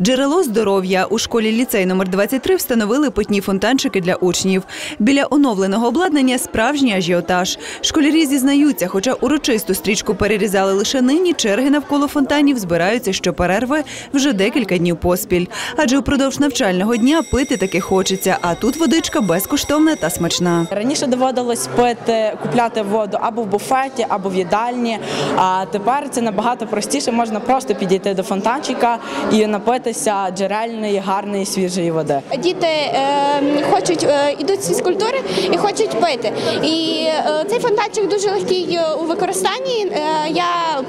Джерело здоров'я у школі ліцей номер 23 встановили питні фонтанчики для учнів. Біля оновленого обладнання справжній ажіотаж. Школярі зізнаються, хоча урочисту стрічку перерізали лише нині, черги навколо фонтанів збираються щоперерви вже декілька днів поспіль. Адже упродовж навчального дня пити таки хочеться, а тут водичка безкоштовна та смачна. Раніше доводилось пити, купляти воду або в буфеті, або в їдальні. А тепер це набагато простіше. Можна просто підійти до фонтанчика і напитися джерельної, гарної, свіжої води. Діти е, хочуть е, з фізкультури і хочуть пити. І е, цей фонтанчик дуже легкий е, у використанні. Е, я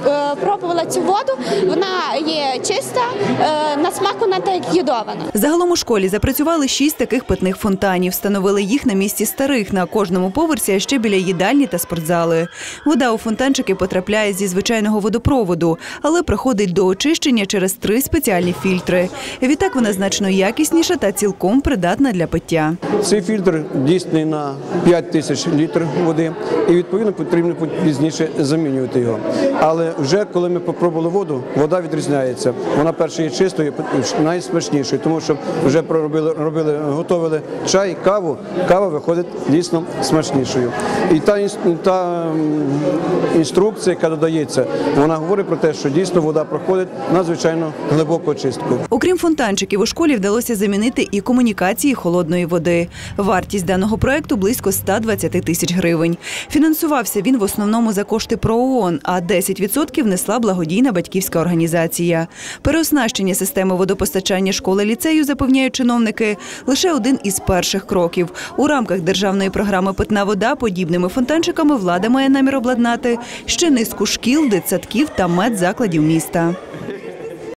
е, пробувала цю воду. Вона є чиста, е, на смак вона так як йодована. Загалом у школі запрацювали шість таких питних фонтанів. Встановили їх на місці старих на кожному поверсі, а ще біля їдальні та спортзали. Вода у фонтанчики потрапляє зі звичайного водопроводу, але проходить до очищення через три спеціальні фільтри. Відтак вона значно якісніша та цілком придатна для пиття. Цей фільтр дійсний на 5 тисяч літрів води, і відповідно потрібно пізніше замінювати його. Але вже коли ми попробували воду, вода відрізняється. Вона перша є чистою, найсмачнішою, тому що вже проробили, робили, готували чай, каву. Кава виходить дійсно смачнішою. І та, та інструкція, яка додається, вона говорить про те, що дійсно вода проходить надзвичайно глибоку чистку. Окрім фонтанчиків, у школі вдалося замінити і комунікації холодної води. Вартість даного проекту близько 120 тисяч гривень. Фінансувався він в основному за кошти ПРООН, а 10% несла благодійна батьківська організація. Переоснащення системи водопостачання школи ліцею, запевняють чиновники, лише один із перших кроків. У рамках державної програми Питна вода подібними фонтанчиками влада має намір обладнати ще низку шкіл, дитсадків та медзакладів міста.